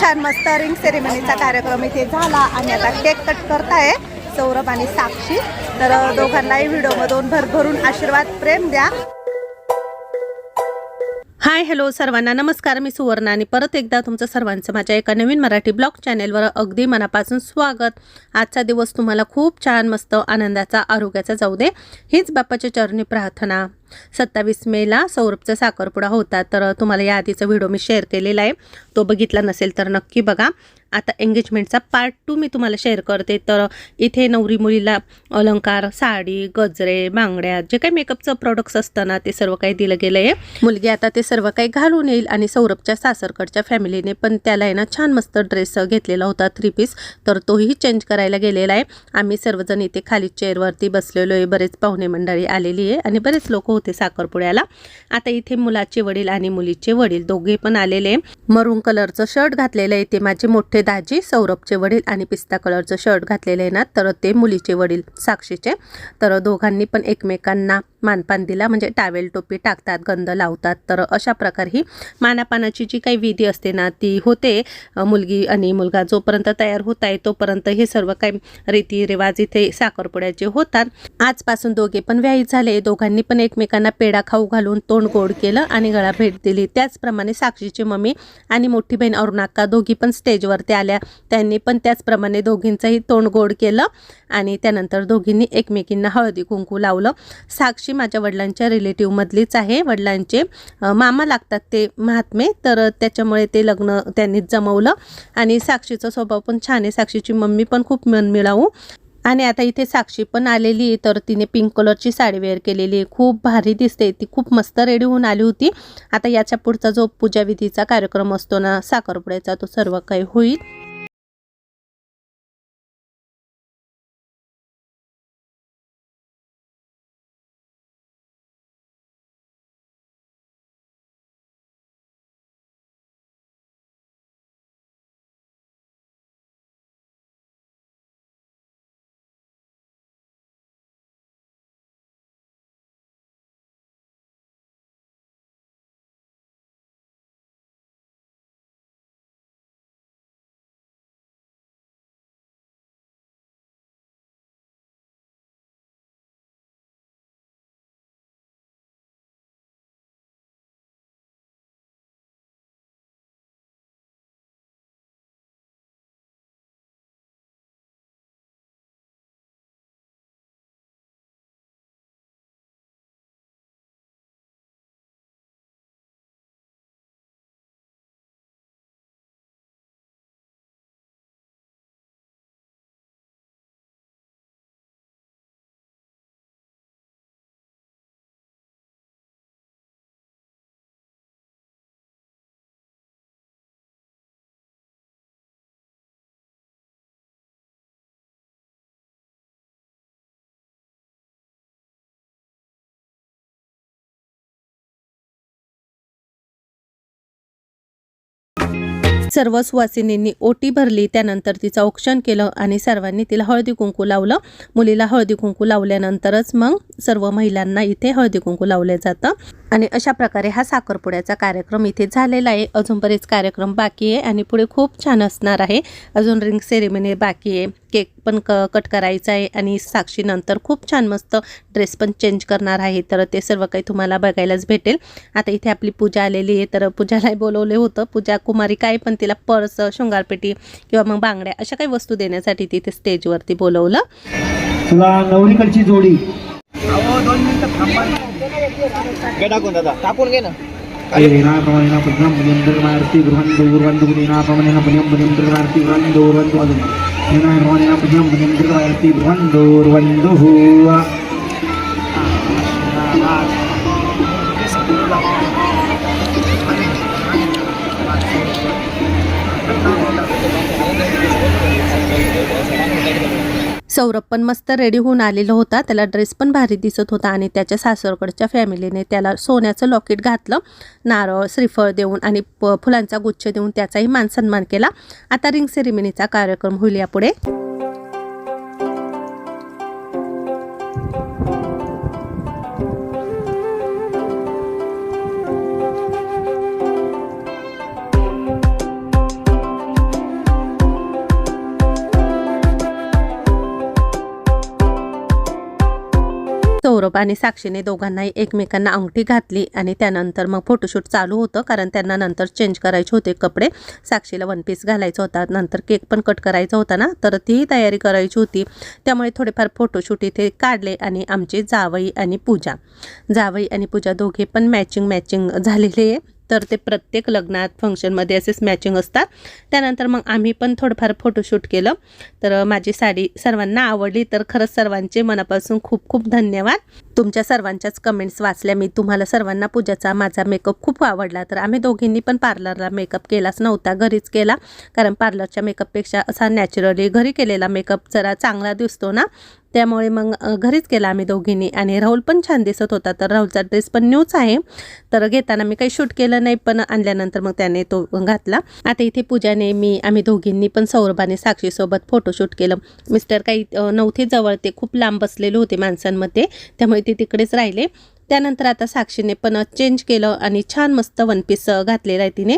छान मस्त रिंग सेरेमनीचा कार्यक्रम इथे झाला आणि आता केक कट करताय सौरभ आणि साक्षी. तर दोघांनाही व्हिडिओमधून भरभरून आशीर्वाद प्रेम द्या. हाय हॅलो सर्वांना. नमस्कार मी सुवर्णा आणि परत एकदा तुमचं सर्वांचं माझ्या एका नवीन मराठी ब्लॉग चॅनेलवर अगदी मनापासून स्वागत. आजचा दिवस तुम्हाला खूप छान मस्त आनंदाचा आरोग्याचा जाऊ दे हीच बाप्पाच्या चरणी प्रार्थना. सत्तावीस मेला सौरभचा साखरपुडा होता तर तुम्हाला या आधीचा व्हिडिओ मी शेअर केलेला आहे. तो बघितला नसेल तर नक्की बघा. आता एंगेजमेंटचा पार्ट टू मी तुम्हाला शेअर करते. तर इथे नवरी मुलीला अलंकार साडी गजरे बांगड्या जे काही मेकअपचं प्रोडक्ट्स असतं ना ते सर्व काही दिलं गेलं आहे मुलगी आता ते सर्व काही घालून येईल आणि सौरभच्या सासरकडच्या फॅमिलीने पण त्याला आहे ना छान मस्त ड्रेस घेतलेला होता थ्री पीस तर तोही चेंज करायला गेलेला आहे. आम्ही सर्वजण इथे खाली चेअरवरती बसलेलो आहे. बरेच पाहुणे मंडळी आलेली आहे आणि बरेच लोक होते साखरपुड्याला. आता इथे मुलाचे वडील आणि मुलीचे वडील दोघे पण आलेले आहे. मरून कलरचं शर्ट घातलेलं आहे. ते माझे मोठे दाजी सौरभचे वडील आणि पिस्ता कलरचं शर्ट घातलेलं आहे ना तर ते मुलीचे वडील साक्षीचे. तर दोघांनी पण एकमेकांना मानपान दिला म्हणजे टावेल टोपी टाकतात गंध लावतात. तर अशा प्रकारे ही मानापानाची जी काही विधी असते ना ती होते. मुलगी आणि मुलगा जोपर्यंत तयार होत आहे तोपर्यंत हे सर्व काही रीतीरिवाज इथे साखरपुड्याचे होतात. आजपासून दोघे पण व्याहित झाले. दोघांनी पण एकमेकांना पेढा खाऊ घालून तोंड गोड केलं आणि गळा भेट दिली. त्याचप्रमाणे साक्षीची मम्मी आणि मोठी बहीण अरुणाक्का दोघी पण स्टेजवर स्टेजवरती आल्या. त्यांनी पण त्याचप्रमाणे दोघींचंही तोंड गोड केलं आणि त्यानंतर दोघींनी एकमेकींना हळदी कुंकू लावलं. साक्षी माझ्या वडिलांच्या रिलेटिव्हमधलीच आहे. वडिलांचे मामा लागतात ते महात्मे तर त्याच्यामुळे ते लग्न त्यांनीच जमवलं. आणि साक्षीचा स्वभाव पण छान आहे. साक्षीची मम्मी पण खूप मन मिळावू आणि आता इथे साक्षी पण आलेली आहे, तर तिने पिंक कलरची साडी वेअर केलेली आहे. खूप भारी दिसते. ती खूप मस्त रेडी होऊन आली होती. आता याच्या पुढचा जो पूजाविधीचा कार्यक्रम असतो ना साखरपुड्याचा तो सर्व काही होईल. सर्व सुवासिनींनी ओटी भरली त्यानंतर तिचं औक्षण केलं आणि सर्वांनी तिला हळदी कुंकू लावलं. मुलीला हळदी कुंकू लावल्यानंतरच मग सर्व महिलांना इथे हळदी कुंकू लावलं जातं. आणि अशा प्रकारे हा साखरपुड्याचा कार्यक्रम इथे झालेला आहे. अजून बरेच कार्यक्रम बाकी आहे आणि पुढे खूप छान असणार आहे. अजून रिंग सेरेमनी बाकी आहे. केक पण क कट करायचा आहे आणि साक्षीनंतर खूप छान मस्त ड्रेस पण चेंज करणार आहे. तर ते सर्व काही तुम्हाला बघायलाच भेटेल. आता इथे आपली पूजा आलेली आहे. तर पूजाला बोलवले होतं. पूजा कुमारी काय पण तिला पर्स शृंगारपेटी किंवा मग बांगड्या अशा काही वस्तू देण्यासाठी तिथे स्टेजवरती बोलवलं. तुला नवरीकडची जोडी. घे टाकून दादा. टाकून घे ना. येनाप्रमाणेन पुण्यं पुण्यं प्रमार्ति गृहन्तु गृहन्तु पुण्येनाप्रमाणेन पुण्यं पुण्यं प्रमार्ति गृहन्तु गृहन्तु अधुना येनाप्रमाणेन पुण्यं सौरभ पण मस्त रेडी होऊन आलेला होता. त्याला ड्रेस पण भारी दिसत होता आणि त्याच्या सासरकडच्या फॅमिलीने त्याला सोन्याचं लॉकेट घातलं नारळ श्रीफळ देऊन आणि प फुलांचा गुच्छ देऊन त्याचाही मान सन्मान केला. आता रिंग सेरेमनीचा कार्यक्रम होईल यापुढे. सौरभ आणि साक्षीने दोघांनाही एकमेकांना अंगठी घातली आणि त्यानंतर मग फोटोशूट चालू होतं. कारण त्यांना नंतर चेंज करायचे होते कपडे. साक्षीला वन पीस घालायचा होता. नंतर केक पण कट करायचा होता ना. तर तीही तयारी करायची होती. त्यामुळे थोडेफार फोटोशूट इथे काढले आणि आमचे जावई आणि पूजा. जावई आणि पूजा दोघे पण मॅचिंग मॅचिंग झालेले आहे. तर ते प्रत्येक लग्नात फंक्शनमध्ये असेच मॅचिंग असतात. त्यानंतर मग आम्ही पण थोडंफार फोटोशूट केलं. तर माझी साडी सर्वांना आवडली. तर खरंच सर्वांचे मनापासून खूप खूप धन्यवाद. तुमच्या सर्वांच्याच कमेंट्स वाचल्या. मी तुम्हाला सर्वांना पूजाचा माझा मेकअप खूप आवडला. तर आम्ही दोघींनी पण पार्लरला मेकअप केलाच नव्हता. घरीच केला. कारण पार्लरच्या मेकअपपेक्षा असा नॅचरली घरी केलेला मेकअप जरा चांगला दिसतो ना. त्यामुळे मग घरीच केला आम्ही दोघींनी. आणि राहुल पण छान दिसत होता. तर राहुलचा ड्रेस पण न्यूच आहे. तर घेताना मी काही शूट केलं नाही पण आणल्यानंतर मग त्याने तो घातला. आता इथे पूजाने मी आम्ही दोघींनी पण सौरभाने साक्षीसोबत फोटोशूट केलं. मिस्टर काही नव्हते जवळ. ते खूप लांब बसलेले होते माणसांमध्ये. त्यामुळे ते तिकडेच राहिले. त्यानंतर आता साक्षीने पण चेंज केलं आणि छान मस्त वन पीस घातलेला आहे तिने.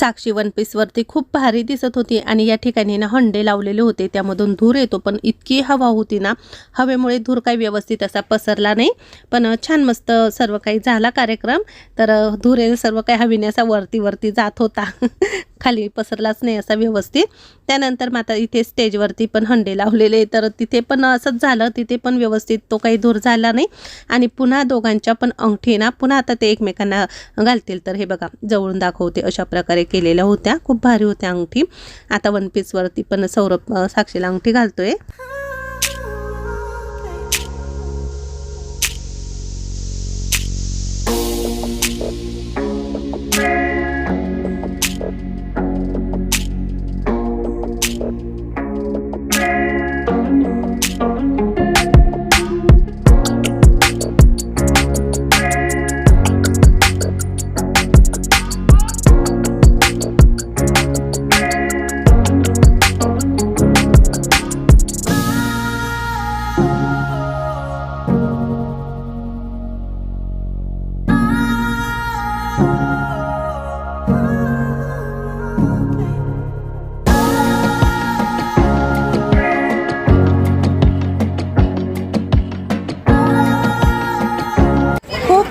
साक्षी वन पीसवरती खूप भारी दिसत होती आणि या ठिकाणी ना हंडे लावलेले होते. त्यामधून धूर येतो पण इतकी हवा होती ना हवेमुळे धूर काही व्यवस्थित असा पसरला नाही. पण छान मस्त सर्व काही झाला कार्यक्रम. तर धुरे धूर सर्व काही हवेने असा वरती वरती जात होता. खाली पसरलाच नाही असा व्यवस्थित. त्यानंतर मग आता इथे स्टेजवरती पण हंडे लावलेले तर तिथे पण असंच झालं. तिथे पण व्यवस्थित तो काही दूर झाला नाही. आणि पुन्हा दोघांच्या पण अंगठी ना पुन्हा आता ते एकमेकांना घालतील. तर हे बघा जवळून दाखवते अशा प्रकारे केलेल्या होत्या. खूप भारी होत्या अंगठी. आता वन पीसवरती पण सौरभ साक्षीला अंगठी घालतोय.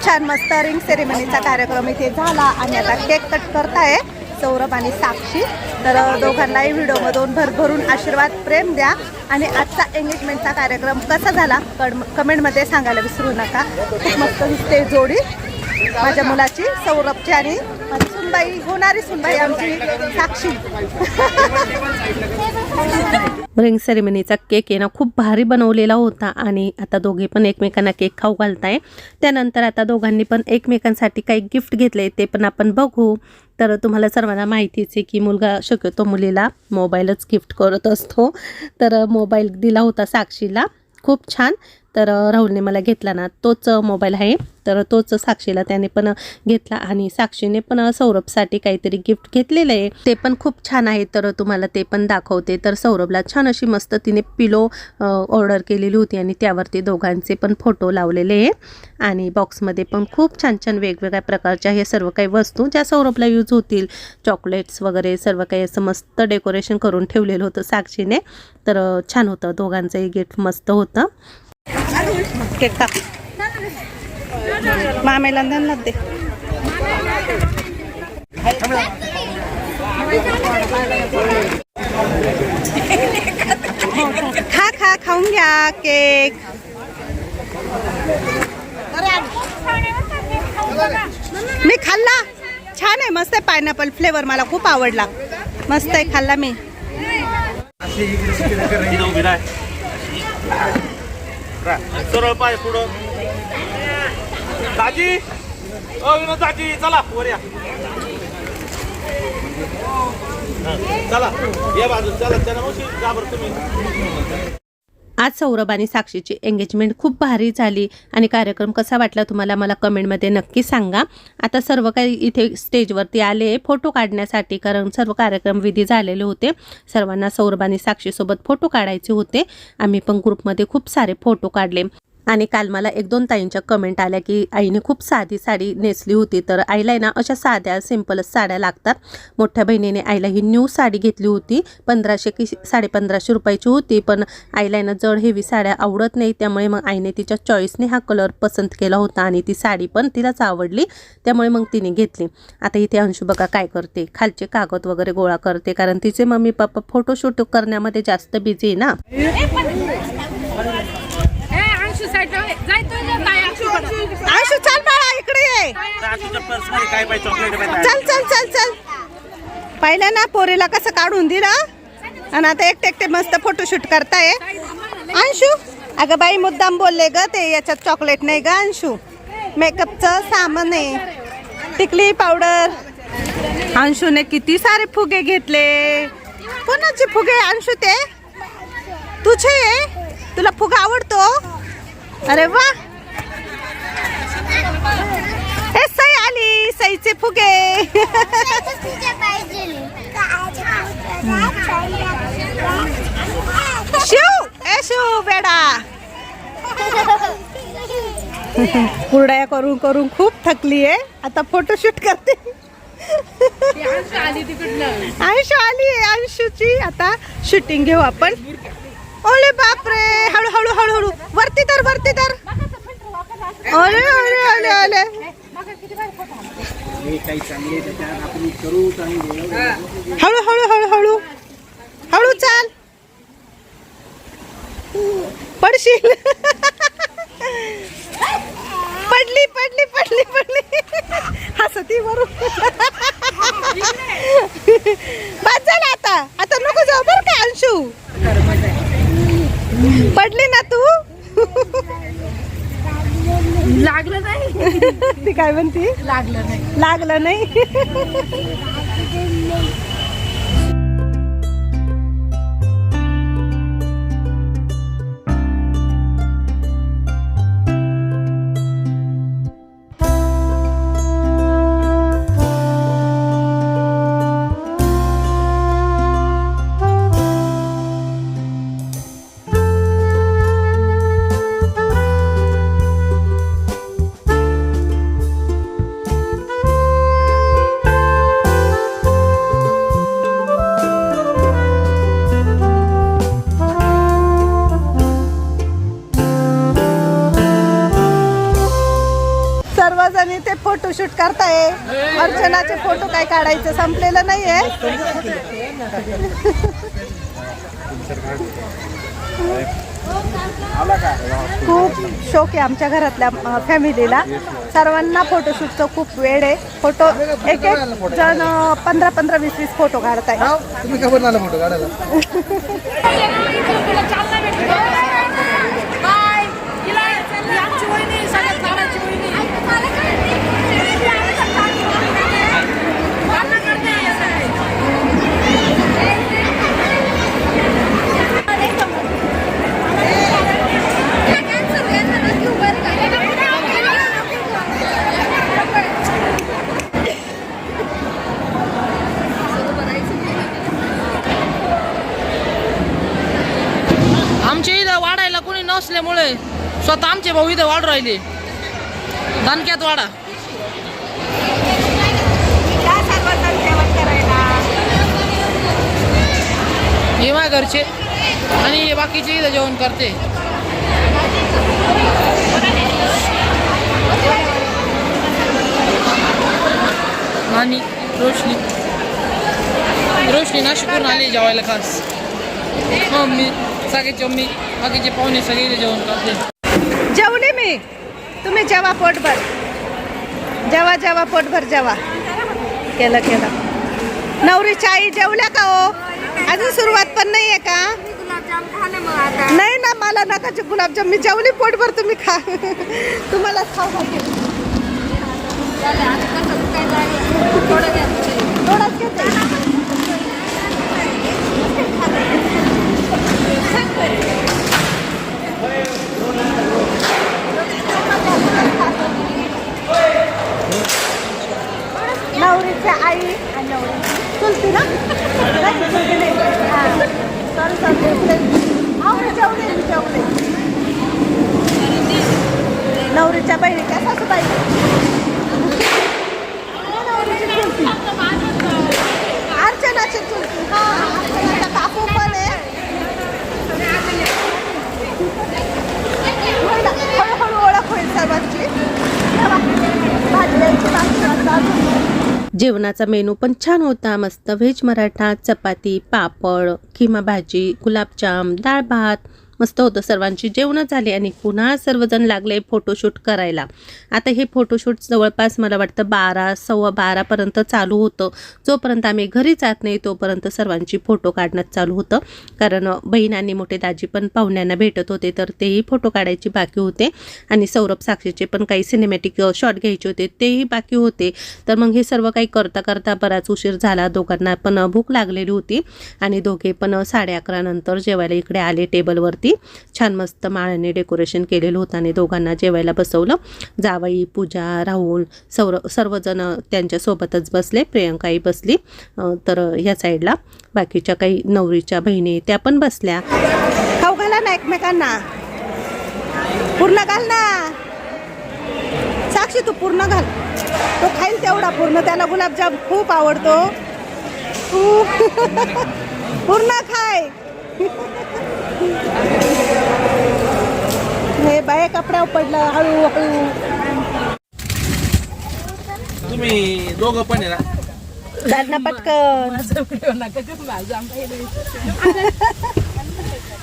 छान मस्त रिंग सेरेमनीचा कार्यक्रम इथे झाला आणि आता केक कट करताय सौरभ आणि साक्षी. तर दोघांनाही व्हिडिओमधून भरभरून आशीर्वाद प्रेम द्या. आणि आजचा एंगेजमेंटचा कार्यक्रम कसा झाला? कड कमेंटमध्ये सांगायला विसरू नका. खूप मस्त दिसते जोडी. माझ्या मुलाची सौरभची आणि सुनबाई होणारी सुनबाई आमची साक्षी. रिंग सेरेमनीचा केक आहे ना खूप भारी बनवलेला होता आणि आता दोघे पण एकमेकांना केक खाऊ घालताय. त्यानंतर आता दोघांनी पण एकमेकांसाठी काही गिफ्ट घेतले ते पण आपण बघू. तर तुम्हाला सर्वांना माहितीच आहे की मुलगा शक्यतो मुलीला मोबाईलच गिफ्ट करत असतो. तर मोबाईल दिला होता साक्षीला. खूप छान. तर राहुलने मला घेतला ना तोच मोबाईल आहे. तर तोच साक्षीला त्याने पण घेतला आणि साक्षीने पण सौरभसाठी काहीतरी गिफ्ट घेतलेलं आहे. ते पण खूप छान आहे. तर तुम्हाला ते पण दाखवते. तर सौरभला छान अशी मस्त तिने पिलो ऑर्डर केलेली होती आणि त्यावरती दोघांचे पण फोटो लावलेले आहे. आणि बॉक्समध्ये पण खूप छान छान वेगवेगळ्या प्रकारच्या हे सर्व काही वस्तू ज्या सौरभला यूज होतील. चॉकलेट्स वगैरे सर्व काही असं मस्त डेकोरेशन करून ठेवलेलं होतं साक्षीने. तर छान होतं. दोघांचंही गिफ्ट मस्त होतं. केक काप मामेला त्यांना दे. खा खा खाऊन घ्या केक. मी खाल्ला. छान आहे मस्त आहे पायनॅपल फ्लेवर. मला खूप आवडला. मस्त आहे खाल्ला मी. सरळ पाय पुढं. दाजी. ओ विनोद दाजी चला वर या. चला. या बाजू चला चला मावशी जा बरं तुम्ही. आज सौरभ आणि साक्षीची एंगेजमेंट खूप भारी झाली. आणि कार्यक्रम कसा वाटला तुम्हाला? मला कमेंटमध्ये नक्की सांगा. आता सर्व काही इथे स्टेजवरती आले फोटो काढण्यासाठी कारण सर्व कार्यक्रम विधी झालेले होते. सर्वांना सौरभ आणि साक्षीसोबत फोटो काढायचे होते. आम्ही पण ग्रुपमध्ये खूप सारे फोटो काढले. आणि काल मला एक दोन ताईंच्या कमेंट आल्या की आईने खूप साधी साडी नेसली होती तर आईला आहे ना अशा साध्या सिम्पलच साड्या लागतात. मोठ्या बहिणीने आईला ही न्यू साडी घेतली होती. पंधराशे की साडेपंधराशे रुपयाची होती पण आईला ना जड हेवी साड्या आवडत नाही. त्यामुळे मग आईने तिच्या चॉईसने हा कलर पसंत केला होता आणि ती साडी पण तिलाच आवडली. त्यामुळे मग तिने घेतली. आता इथे अंशू बघा काय करते. खालचे कागद वगैरे गोळा करते कारण तिचे मम्मी पप्पा फोटोशूट करण्यामध्ये जास्त बिझी ना. आहे ना अंशू चल बाळा इकडे ये. तुझ्या पर्समध्ये काय पाहिजे चॉकलेट पाहिजे चल चल चल चल. पहिलं ना पोरीला कसं काढून दिलं. आणि आता एकटे एकटे मस्त फोटोशूट करताय. अंशू अगं बाई मुद्दाम बोलले ग ते याच्यात चॉकलेट नाही ग अंशू. मेकअपचं सामान आहे. टिकली पावडर अंशूने किती सारे फुगे घेतले. कोणाचे फुगे अंशू ते? तुझे? तुला फुगा आवडतो? अरे वा. हे सई आली सईचे फुगे. शिव ए शिव बेडा. कुरड्या करून करून खूप थकली आहे. आता फोटोशूट करते. अंशू आली अंशूची. आता शूटिंग घेऊ आपण. ओले बापरे हळू हळू हळू हळू. वरती तर वरती तर. ओले ओले ओले ओले. हळू हळू हळू हळू. हळू चाल. पडशील. पडली पडली पडली पडली. हसती बरोबर बाद झाला आता. आता नको जाऊ बरं का अंशू. पडली ना तू? लागलं नाही. ती काय म्हणती? लागलं नाही. लागलं नाही? फोटोशूट करताय. अर्चनाचे फोटो काय काढायचं संपलेलं नाहीये. खूप शौक आहे आमच्या घरातल्या फॅमिलीला. सर्वांना फोटोशूटचं खूप वेळ आहे. फोटो एक एक जण पंधरा पंधरा वीस वीस फोटो काढताय. राहिले. दणक्यात वाडा हे मा घरचे. आणि बाकीचे इथं जेवण करते. नानी रोशनी. रोशनी नाशिकवरून आली जेवायला खास. हो, मम्मी सगळ्याची मम्मी बाकीचे पाहुणे सगळे इथे जेवण करते. जेवली मी. तुम्ही जेवा पोटभर. जेवा जेवा पोटभर जेवा. केलं केलं. नवरीच्या आई जेवल्या का हो? अजून सुरुवात पण नाही आहे का? नाही ना मला नकाचे गुलाबजाम. मी जेवली पोटभर तुम्ही खा. तुम्हाला खाऊ थोडंच घेते. नवरीच्या आई आणि नवरीची चुलती ना? सॉरी सॉरी जेवढे जेवढे नवरीच्या बहिणीच्या पाहिजे जेवणाचा मेनू पण छान होता. मस्त व्हेज मराठा चपाती पापड किमा भाजी गुलाबजाम डाळ भात मस्त होतं. सर्वांची जेवणं झाली आणि पुन्हा सर्वजण लागले फोटोशूट करायला. आता हे फोटोशूट जवळपास मला वाटतं बारा सव्वा बारापर्यंत चालू होतं. जोपर्यंत आम्ही घरी जात नाही तोपर्यंत सर्वांची फोटो काढणं चालू होतं. कारण बहीण आणि मोठे दाजी पण पाहुण्यांना भेटत होते तर तेही फोटो काढायचे बाकी होते. आणि सौरभ साक्षीचे पण काही सिनेमॅटिक शॉट घ्यायचे होते तेही बाकी होते. तर मग हे सर्व काही करता करता बराच उशीर झाला. दोघांना पण भूक लागलेली होती. आणि दोघे पण साडे अकरा नंतर जेवायला इकडे आले टेबलवरती. छान मस्त माळाने डेकोरेशन केलेलं होतं आणि दोघांना जेवायला बसवलं. जावई पूजा राहुल सौर सर्वजण त्यांच्यासोबतच बसले. प्रियंकाही बसली. तर ह्या साईडला बाकीच्या काही नवरीच्या बहिणी त्या पण बसल्या. खाऊ घाला ना एकमेकांना. पूर्ण घाल ना. साक्षी तू पूर्ण घाल. तो खाईल तेवढा पूर्ण. त्याला गुलाबजाम खूप आवडतो. पूर्ण खाय. हे बाय कपड्यावर पडलं हळू हळू. तुम्ही दोघं पण आहे ना? त्यांना पटकन.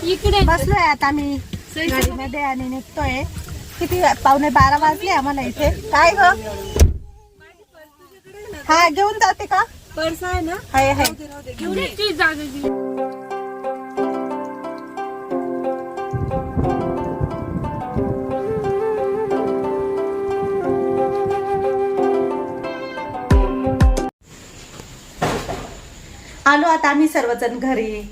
इकडे. बसलोय आता आम्ही गाडीमध्ये आणि निघतोय. किती पावणे बारा वाजले आम्हाला इथे. काय ग? हा घेऊन जाते का? पर्स आहे ना? हाय हाय. एवढी आलो आता आम्ही सर्वजण घरी.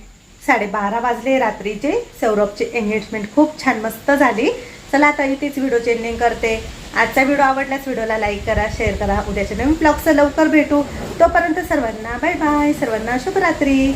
साडेबारा वाजले रात्रीचे. सौरभची एंगेजमेंट खूप छान मस्त झाली. चला आता इथेच व्हिडिओ चेंडिंग करते. आजचा व्हिडिओ आवडल्यास व्हिडिओला लाईक करा शेअर करा. उद्याच्या नवीन ब्लॉगचं लवकर भेटू. तोपर्यंत सर्वांना बाय बाय सर्वांना शुभरात्री.